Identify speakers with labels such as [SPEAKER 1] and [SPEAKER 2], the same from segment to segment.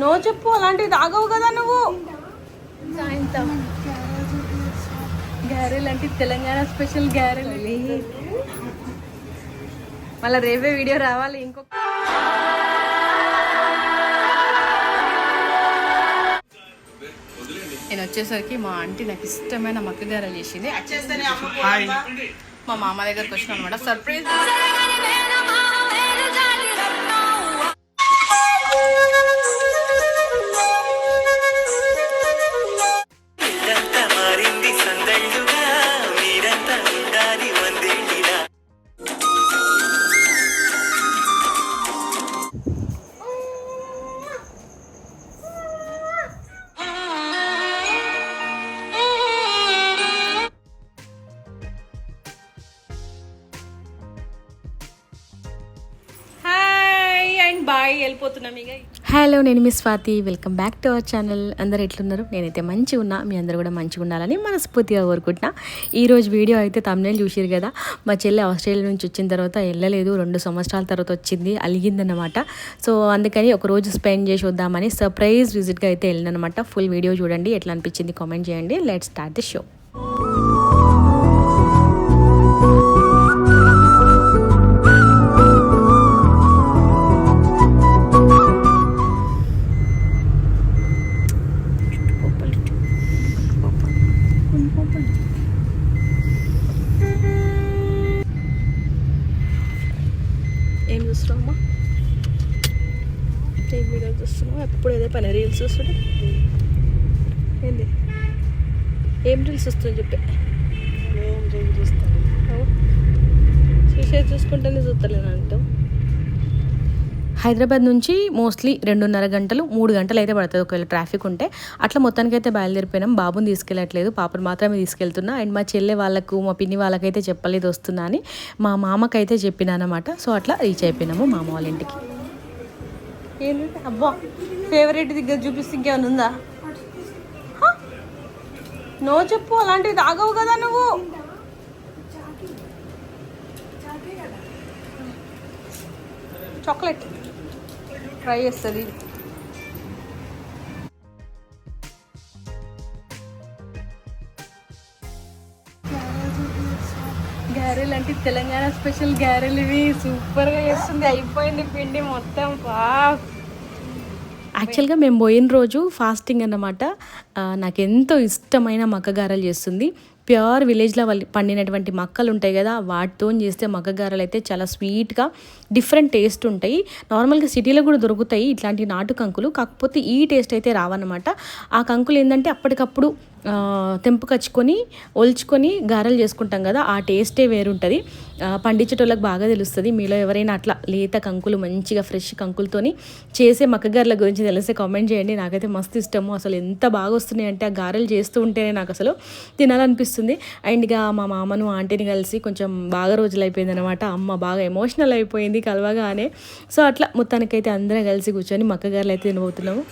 [SPEAKER 1] No చెప్పు అలాంటివి తాగవు కదా నువ్వు.
[SPEAKER 2] సాయంత్రం. గారెలు అంటే తెలంగాణ స్పెషల్ గారెలు. మళ్ళీ రేపే వీడియో రావాలి ఇంకొక నేను వచ్చేసరికి మా ఆంటీ నాకు ఇష్టమైన మక్క గారెలు చేసింది. మా మామ దగ్గరకు వచ్చిన అనమాట సర్ప్రైజ్
[SPEAKER 1] వెళ్ళిపోతున్నాం ఇక.
[SPEAKER 2] హలో నేను మీ Swathi. Welcome back to our channel. అందరు ఎట్లున్నారు? నేనైతే మంచిగా ఉన్నా మీ అందరు కూడా మంచిగా ఉండాలని మనస్ఫూర్తిగా కోరుకుంటున్నా. ఈరోజు వీడియో అయితే తమిళ చూసారు కదా. మా చెల్లి ఆస్ట్రేలియా నుంచి వచ్చిన తర్వాత వెళ్ళలేదు. రెండు సంవత్సరాల తర్వాత వచ్చింది. అలిగిందనమాట సో అందుకని ఒక రోజు స్పెండ్ చేసి వద్దామని సర్ప్రైజ్ విజిట్గా అయితే వెళ్ళినమాట ఫుల్ వీడియో చూడండి. ఎట్లా అనిపించింది? కామెంట్ చేయండి. లెట్ స్టార్ట్ ది షో
[SPEAKER 1] ఏం వీడియో చూస్తున్నావు? ఎప్పుడు ఏదో పని రీల్స్ చూస్తుంటే ఏంది? ఏం రీల్స్ వస్తుంది చెప్పే. ఏం రీల్స్ చూస్తాను? చూసే చూసుకుంటేనే చూస్తలేను అంటావు.
[SPEAKER 2] హైదరాబాద్ నుంచి మోస్ట్లీ రెండున్నర గంటలు మూడు గంటలు అయితే పడుతుంది ఒకవేళ ట్రాఫిక్ ఉంటే. అట్లా మొత్తానికి అయితే బయలుదేరిపోయినాం. బాబుని తీసుకెళ్ళట్లేదు పాపను మాత్రమే తీసుకెళ్తున్నా. అండ్ మా చెల్లె వాళ్ళకు మా పిన్ని వాళ్ళకైతే చెప్పలేదు వస్తున్నా అని. మా మామకైతే చెప్పినా అనమాట సో అట్లా రీచ్ అయిపోయినాము మామ వాళ్ళ ఇంటికి.
[SPEAKER 1] ఏంటంటే అబ్బా ఫేవరెట్ దగ్గర చూపిస్తే ఇంకేమైనా ఉందా? నో చెప్పు అలాంటివి తాగవు కదా నువ్వు. చాక్లెట్ ట్రై చేస్తుంది
[SPEAKER 2] గారెలు అంటే తెలంగాణ స్పెషల్ గారెలు ఇవి. సూపర్గా చేస్తుంది. అయిపోయింది పిండి మొత్తం. బా యాక్చువల్గా మేము పోయిన రోజు ఫాస్టింగ్ అన్నమాట. నాకు ఎంతో ఇష్టమైన మక్కగారలు చేస్తుంది. ప్యూర్ విలేజ్లో వాళ్ళు పండినటువంటి మక్కలు ఉంటాయి కదా వాటితో చేస్తే మగ్గగారలు అయితే చాలా స్వీట్గా డిఫరెంట్ టేస్ట్ ఉంటాయి. నార్మల్గా సిటీలో కూడా దొరుకుతాయి ఇట్లాంటి నాటు కంకులు. కాకపోతే ఈ టేస్ట్ అయితే రావన్నమాట. ఆ కంకులు ఏంటంటే అప్పటికప్పుడు ఆ, తెంపుకొచ్చుకొని ఒల్చుకొని గారెలు చేసుకుంటాం కదా ఆ టేస్టే వేరుంటుంది. పండించేటోళ్ళకి బాగా తెలుస్తుంది. మీలో ఎవరైనా అట్లా లేత కంకులు మంచిగా ఫ్రెష్ కంకులతోని చేసే మక్కగారెల గురించి తెలిస్తే కామెంట్ చేయండి. నాకైతే మస్తు ఇష్టము. అసలు ఎంత బాగా వస్తున్నాయి అంటే ఆ గారెలు చేస్తూ ఉంటేనే నాకు అసలు తినాలనిపిస్తుంది. అండ్ ఇక మా మామను ఆంటీని కలిసి కొంచెం బాగా రోజులు అయిపోయింది అనమాట అమ్మ బాగా ఎమోషనల్ అయిపోయింది కలవగానే సో అట్లా మొత్తానికైతే అందరం కలిసి కూర్చొని మక్కగారెలు అయితే తినబోతున్నాము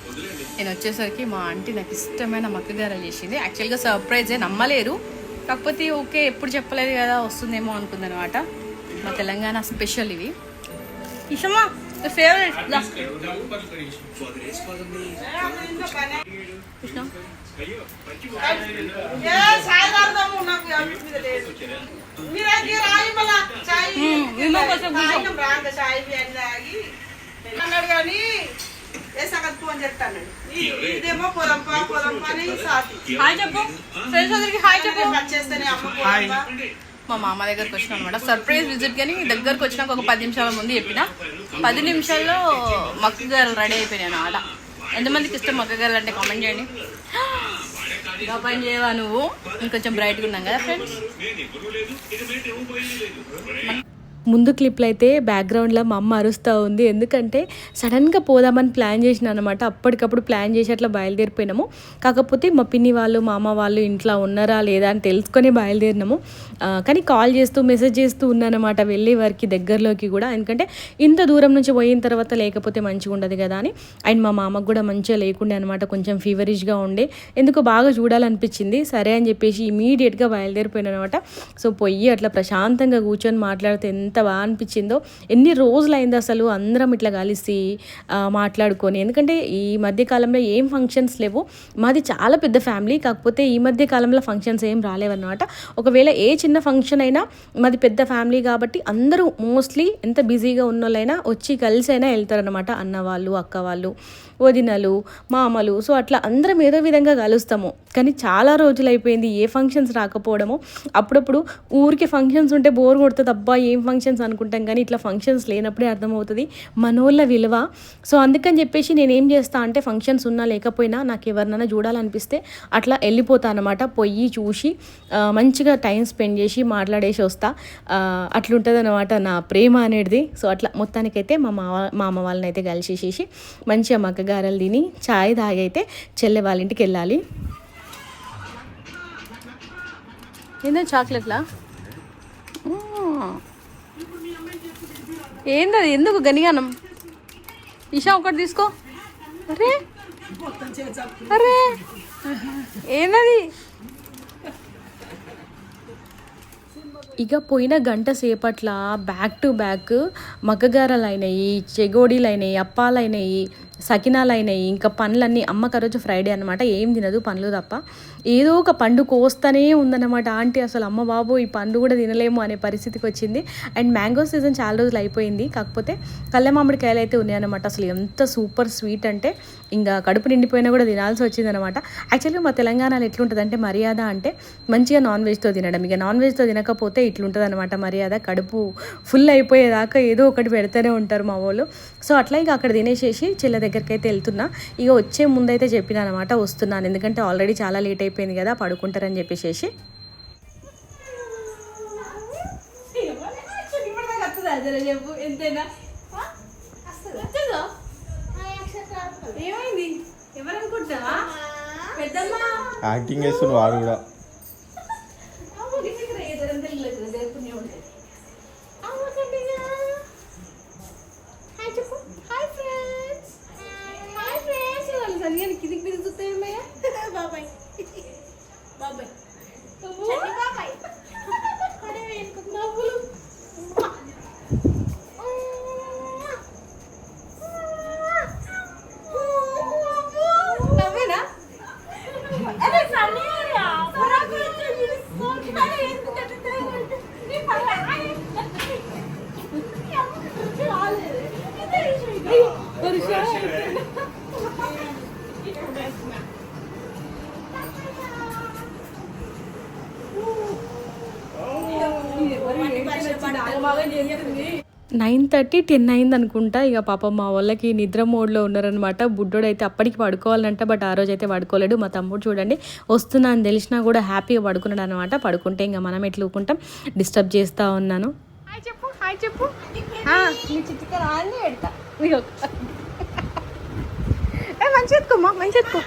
[SPEAKER 2] నేను వచ్చేసరికి మా ఆంటీ నాకు ఇష్టమైన మక్కగారెలు చేసింది యాక్చువల్గా సర్ప్రైజే నమ్మలేరు కాకపోతే ఓకే ఎప్పుడు చెప్పలేదు కదా వస్తుందేమో అనుకుందనమాట మా తెలంగాణ స్పెషల్ ఇవి
[SPEAKER 1] ఇషమా ఫేవరెట్
[SPEAKER 2] కృష్ణ
[SPEAKER 3] అన్నాడు కానీ ఏ సంగతి ఫోన్ చెప్తాను ఇదేమో పొలంపా పొలంపా అని సాతి.
[SPEAKER 1] హాయ్ చెప్పు. ఫ్రెండ్స్ అందరికి హాయ్ చెప్పు.
[SPEAKER 3] కట్ చేస్తేనే అమ్మ పొలంపా
[SPEAKER 2] మా మామ దగ్గరకు వచ్చిన అనమాట సర్ప్రైజ్ విజిట్ కానీ దగ్గరకు వచ్చినాక ఒక పది నిమిషాల ముందు చెప్పిన. పది నిమిషాల్లో మక్కగారలు రెడీ అయిపోయినాయి అన్నమాట ఎంతమందికి ఇష్టం మక్కగారలు అంటే కామెంట్ చేయండి. ఇంకా పని చేయవా నువ్వు? ఇంకొంచెం బ్రైట్గా ఉన్నాం కదా ఫ్రెండ్స్ ముందు క్లిప్లో అయితే బ్యాక్గ్రౌండ్లో మా అమ్మ అరుస్తూ ఉంది. ఎందుకంటే సడన్గా పోదామని ప్లాన్ చేసిన అనమాట అప్పటికప్పుడు ప్లాన్ చేసి అట్లా బయలుదేరిపోయినాము. కాకపోతే మా పిన్ని వాళ్ళు మా అమ్మ వాళ్ళు ఇంట్లో ఉన్నారా లేదా అని తెలుసుకొని బయలుదేరినాము. కానీ కాల్ చేస్తూ మెసేజ్ చేస్తూ ఉన్నానమాట వెళ్ళే వారికి దగ్గరలోకి కూడా. ఎందుకంటే ఇంత దూరం నుంచి పోయిన తర్వాత లేకపోతే మంచిగా ఉండదు కదా అని. అండ్ మా మామకు కూడా మంచిగా లేకుండే అనమాట. కొంచెం ఫీవరిష్గా ఉండే. ఎందుకో బాగా చూడాలనిపించింది. సరే అని చెప్పేసి ఇమీడియట్గా బయలుదేరిపోయినా అనమాట సో పొయ్యి అట్లా ప్రశాంతంగా కూర్చొని మాట్లాడితే ఎంత బాగా అనిపించిందో. ఎన్ని రోజులైంది అసలు అందరం ఇట్లా కలిసి మాట్లాడుకొని. ఎందుకంటే ఈ మధ్య కాలంలో ఏం ఫంక్షన్స్ లేవు. మాది చాలా పెద్ద ఫ్యామిలీ కాకపోతే ఈ మధ్య కాలంలో ఫంక్షన్స్ ఏం రాలేవన్నమాట. ఒకవేళ ఏ చిన్న ఫంక్షన్ అయినా మాది పెద్ద ఫ్యామిలీ కాబట్టి అందరూ మోస్ట్లీ ఎంత బిజీగా ఉన్న వాళ్ళైనా వచ్చి కలిసి అయినా వెళ్తారనమాట అన్న వాళ్ళు అక్క వాళ్ళు. వదినలు మామలు. సో అట్లా అందరం ఏదో విధంగా కలుస్తాము. కానీ చాలా రోజులు అయిపోయింది ఏ ఫంక్షన్స్ రాకపోవడము. అప్పుడప్పుడు ఊరికి ఫంక్షన్స్ ఉంటే బోర్ కొడుతుంది అబ్బా ఏం ఫంక్షన్స్ అనుకుంటాం. కానీ ఇట్లా ఫంక్షన్స్ లేనప్పుడే అర్థమవుతుంది మనోళ్ళ విలువ. సో అందుకని చెప్పేసి నేను ఏం చేస్తా అంటే ఫంక్షన్స్ ఉన్నా లేకపోయినా నాకు ఎవరినైనా చూడాలనిపిస్తే అట్లా వెళ్ళిపోతా అనమాట పొయ్యి చూసి మంచిగా టైం స్పెండ్ చేసి మాట్లాడేసి వస్తా. అట్లుంటుంది అనమాట నా ప్రేమ అనేది. సో అట్లా మొత్తానికైతే మా మామ మా అమ్మ వాళ్ళని అయితే కలిసేసేసి మంచిగా గారెలు తిని చాయ్ తాగి అయితే చెల్లె వాళ్ళ ఇంటికి వెళ్ళాలి.
[SPEAKER 1] ఏందో చాక్లెట్లా? ఏందది? ఎందుకు గనిగానం? ఇషా ఒకటి తీసుకో. అరే. అరే. ఏందది?
[SPEAKER 2] ఇక పోయిన గంట సేపట్ల బ్యాక్ టు బ్యాక్ మగ్గగారలు అయినాయి చెగోడీలు అయినాయి అప్పాలు అయినాయి సకినాలు అయినాయి ఇంకా పండ్లన్నీ అమ్మకి రోజు ఫ్రైడే అనమాట ఏం తినదు పండ్లు తప్ప. ఏదో ఒక పండు కోస్తూనే ఉందన్నమాట. ఆంటీ అసలు అమ్మ బాబు ఈ పండు కూడా తినలేము అనే పరిస్థితికి వచ్చింది. అండ్ మ్యాంగో సీజన్ చాలా రోజులు అయిపోయింది. కాకపోతే కళ్ళ మామిడికాయలు అయితే ఉన్నాయన్నమాట. అసలు ఎంత సూపర్ స్వీట్ అంటే ఇంకా కడుపు నిండిపోయినా కూడా తినాల్సి వచ్చిందనమాట యాక్చువల్గా మా తెలంగాణలో ఎట్లుంటుంది అంటే మర్యాద అంటే మంచిగా నాన్ వెజ్తో తినడం. ఇక నాన్ వెజ్తో తినకపోతే ఇట్లుంటుంది అనమాట మర్యాద. కడుపు ఫుల్ అయిపోయేదాకా ఏదో ఒకటి పెడుతూనే ఉంటారు మా వాళ్ళు. సో అట్లా ఇక అక్కడ తినేసేసి చెల్ల దగ్గరికి అయితే వెళ్తున్నా. ఇక వచ్చే ముందైతే చెప్పిన అనమాట వస్తున్నాను. ఎందుకంటే ఆల్రెడీ చాలా లేట్ అయిపోయింది కదా పడుకుంటారని చెప్పేసి
[SPEAKER 1] చెప్పు ఎంతైనా ఏమైంది? ఎవరనుకుంటావా? పెద్దమ్మా.
[SPEAKER 4] యాక్టింగ్ చేస్తున్న వాడు కూడా
[SPEAKER 1] కిందికి బిగి చూస్తాయమ్మయ్యా బాబాయ్ బాబాయ్ బాబాయ్ నవ్వులు నవ్వేనా అరే సన్నీయా పరాకు అరే ఎందుకు
[SPEAKER 2] నైన్ థర్టీ టెన్ అయింది అనుకుంటా. ఇక పాపం మా వాళ్ళకి నిద్ర మోడ్లో ఉన్నారనమాట బుడ్డోడు అయితే అప్పటికి పడుకోవాలంట బట్ ఆ రోజు అయితే పడుకోలేడు. మా తమ్ముడు చూడండి వస్తున్నా అని తెలిసినా కూడా హ్యాపీగా పడుకున్నాడు అనమాట పడుకుంటే ఇంకా మనం ఎట్లా ఊకుంటాం? డిస్టర్బ్ చేస్తూ ఉన్నాను.
[SPEAKER 1] చెప్పు హాయ్ చెప్పు. మంచి ఎత్తుకోమ్మా మంచి ఎత్తుకో.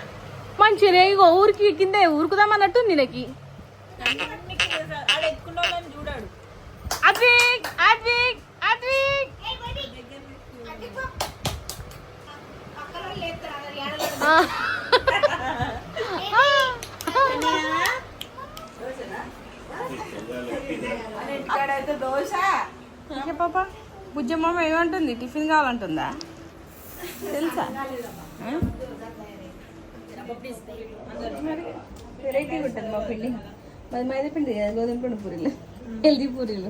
[SPEAKER 1] మంచి రే ఇగో ఊరికి కింద ఊరుకుదామన్నట్టు అద్విక్ అద్విక్. పాప. బుజ్జమ్మ ఏమంటుంది? టిఫిన్ కావాలంటుందా? తెలుసా? వెరైటీ ఉంటుంది మా పిండి. మాది మైదా పిండి కదా గోధుమ పిండి పూరీలు. హెల్దీ పూరీలు.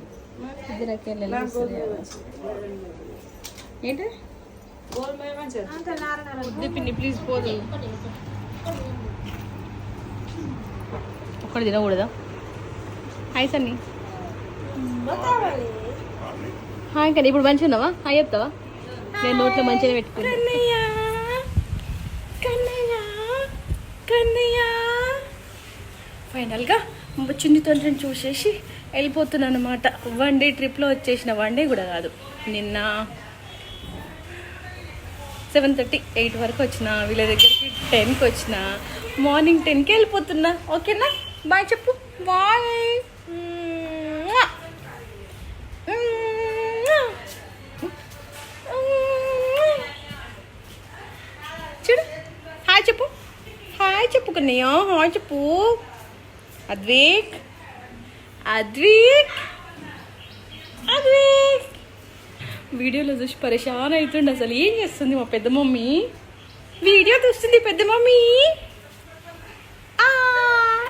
[SPEAKER 1] ఏంటి? వద్దు ప్లీజ్ పోదు. ఒక్కటి తినకూడదా? హాయ్ సన్నీ. హాయ్ కానీ ఇప్పుడు మంచిగా ఉన్నావా? హాయ్ చెప్తావా? నేను నోట్లో మంచిగా పెట్టుకున్నా. ఫైనల్గా చిన్ని తండ్రిని చూసేసి వెళ్ళిపోతున్నాను అనమాట వన్ డే ట్రిప్లో వచ్చేసిన వన్ డే కూడా కాదు. నిన్న సెవెన్ థర్టీ ఎయిట్ వరకు వచ్చిన వీళ్ళ దగ్గరికి టెన్కి వచ్చిన మార్నింగ్ టెన్కి వెళ్ళిపోతున్నా. ఓకేనా? బాయ్ చెప్పు. బాయ్. చూడు. హాయ్ చెప్పు. హాయ్ చెప్పుకున్నాయో హాయ్ చెప్పు. అద్విక్ అద్విక్ అద్విక్
[SPEAKER 2] వీడియోలో చూసి పరేషాన్ అవుతుండే అసలు. ఏం చేస్తుంది మా పెద్ద మమ్మీ? వీడియో చూస్తుంది పెద్ద మమ్మీ. ఆ,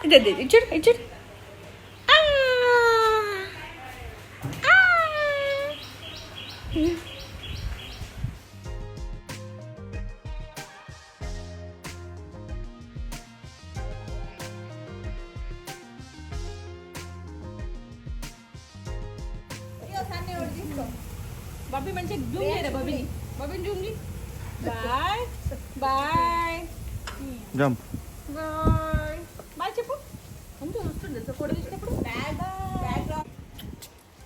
[SPEAKER 2] ఇదే, ఇచ్చాడు ఇచ్చాడు. బాబీ మంచిగా జూమ్ చేయరా బాబీ బాబీ జూమ్ చేయి bye bye
[SPEAKER 4] jump
[SPEAKER 2] bye bye చెప్పు అంతే వస్తుంది ఎంత ఫోటో తీసినప్పుడు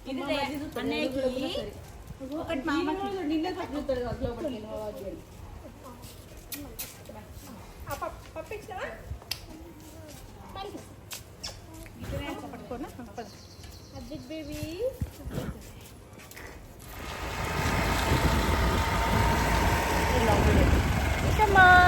[SPEAKER 2] ఇది అన్నయ్యకి ఒకటి మామకి నిన్నే చూస్తాడు కదా లోపలికి పంపించినావా పట్టుకోనా బేబీ Mama!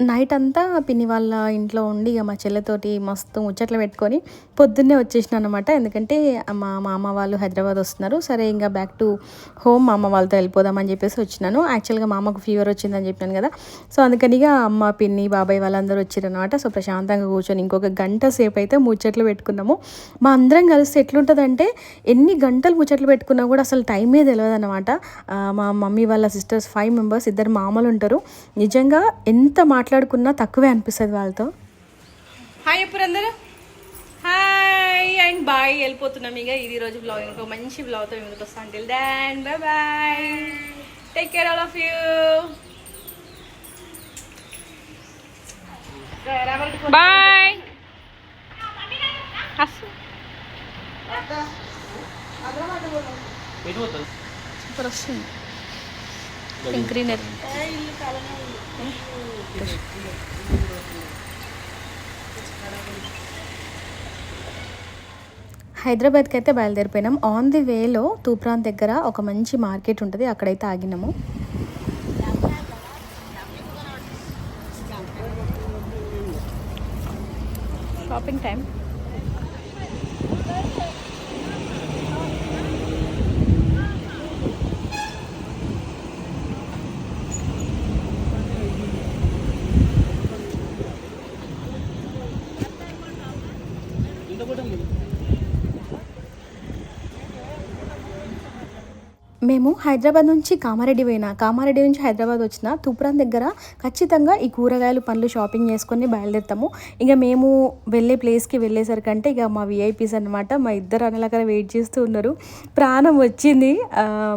[SPEAKER 2] నైట్ అంతా పిన్ని వాళ్ళ ఇంట్లో ఉండి ఇక మా చెల్లెతోటి మస్తు ముచ్చట్లు పెట్టుకొని పొద్దున్నే వచ్చేసిన అనమాట ఎందుకంటే మా మామ వాళ్ళు హైదరాబాద్ వస్తున్నారు. సరే ఇంకా బ్యాక్ టు హోమ్ మా అమ్మ వాళ్ళతో వెళ్ళిపోదామని చెప్పేసి వచ్చినాను. యాక్చువల్గా మా ఫీవర్ వచ్చిందని చెప్పాను కదా. సో అందుకని ఇక అమ్మ పిన్ని బాబాయ్ వాళ్ళందరూ వచ్చారనమాట సో ప్రశాంతంగా కూర్చొని ఇంకొక గంట సేపు అయితే ముచ్చట్లు పెట్టుకున్నాము మా అందరం కలిసి ఎట్లుంటుందంటే ఎన్ని గంటలు ముచ్చట్లు పెట్టుకున్నా కూడా అసలు టైమే తెలియదు అనమాట మా మమ్మీ వాళ్ళ సిస్టర్స్ ఫైవ్ మెంబర్స్ ఇద్దరు మామలు ఉంటారు. నిజంగా ఎంత మాట్లాడుకున్నా తక్కువే అనిపిస్తుంది వాళ్ళతో. హాయ్ ఎప్పుడు అందరూ. హాయ్ అండ్ బాయ్ వెళ్ళిపోతున్నాం ఇక. ఇది రోజు బ్లాగ్ ఇంకో మంచి బ్లాగ్తో ముందుకు వస్తాను. Till then bye bye take care all of you bye super వస్తుంది. గ్రీనరీ హైదరాబాద్కి అయితే బయలుదేరిపోయినాం. ఆన్ ది వేలో తూప్రాన్ దగ్గర ఒక మంచి మార్కెట్ ఉంటుంది. అక్కడైతే ఆగినాము. షాపింగ్ టైం మేము హైదరాబాద్ నుంచి కామారెడ్డి పోయినా. కామారెడ్డి నుంచి హైదరాబాద్ వచ్చిన తూప్రాన్ దగ్గర ఖచ్చితంగా ఈ కూరగాయలు పండ్లు షాపింగ్ చేసుకొని బయలుదేరుతాము. ఇక మేము వెళ్ళే ప్లేస్కి వెళ్ళేసరికంటే ఇక మా విఐపీస్ అనమాట మా ఇద్దరు అనలకర వెయిట్ చేస్తూ ఉన్నారు. ప్రాణం వచ్చింది.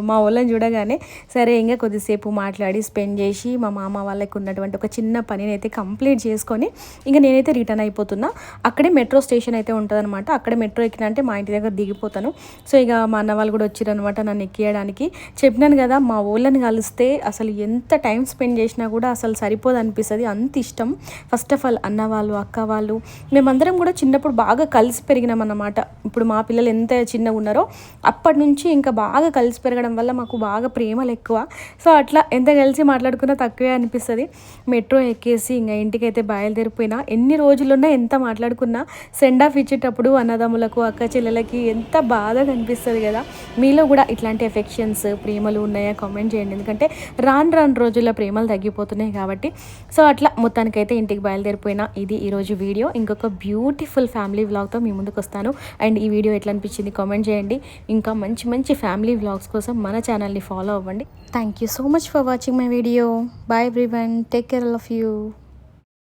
[SPEAKER 2] మా వాళ్ళని చూడగానే సరే ఇంకా కొద్దిసేపు మాట్లాడి స్పెండ్ చేసి మా మామ వాళ్ళకి ఉన్నటువంటి ఒక చిన్న పనిని అయితే కంప్లీట్ చేసుకొని ఇంకా నేనైతే రిటర్న్ అయిపోతున్నా. అక్కడే మెట్రో స్టేషన్ అయితే ఉంటుందన్నమాట. అక్కడే మెట్రో ఎక్కిన అంటే మా ఇంటి దగ్గర దిగిపోతాను. సో ఇక మా అన్న వాళ్ళు కూడా వచ్చారనమాట నన్ను ఎక్కియడానికి. చెప్పినాను కదా మా ఊళ్ళని కలిస్తే అసలు ఎంత టైం స్పెండ్ చేసినా కూడా అసలు సరిపోదు అనిపిస్తుంది. అంత ఇష్టం. ఫస్ట్ ఆఫ్ ఆల్ అన్న వాళ్ళు అక్క వాళ్ళు. మేమందరం కూడా చిన్నప్పుడు బాగా కలిసి పెరిగినాం అన్నమాట. ఇప్పుడు మా పిల్లలు ఎంత చిన్నగా ఉన్నారో అప్పటి నుంచి ఇంకా బాగా కలిసి పెరగడం వల్ల మాకు బాగా ప్రేమలు ఎక్కువ. సో అట్లా ఎంత కలిసి మాట్లాడుకున్నా తక్కువే అనిపిస్తుంది. మెట్రో ఎక్కేసి ఇంకా ఇంటికైతే బయలుదేరిపోయినా. ఎన్ని రోజులున్నా ఎంత మాట్లాడుకున్నా సెండ్ ఆఫ్ ఇచ్చేటప్పుడు అన్నదమ్ములకు అక్క చెల్లెలకి ఎంత బాధగా అనిపిస్తుంది కదా. మీలో కూడా ఇట్లాంటి ఎఫెక్షన్స్ ప్రేమలు ఉన్నాయా కామెంట్ చేయండి. ఎందుకంటే రాను రాను రోజుల్లో ప్రేమలు తగ్గిపోతున్నాయి కాబట్టి. సో అట్లా మొత్తానికైతే ఇంటికి బయలుదేరిపోయినా ఇది ఈరోజు వీడియో. ఇంకొక బ్యూటిఫుల్ ఫ్యామిలీ వ్లాగ్తో మీ ముందుకు వస్తాను. అండ్ ఈ వీడియో ఎట్లా అనిపించింది కామెంట్ చేయండి. ఇంకా మంచి మంచి ఫ్యామిలీ వ్లాగ్స్ కోసం మన ఛానల్ని ఫాలో అవ్వండి. Thank you so much for watching my video bye everyone take care of you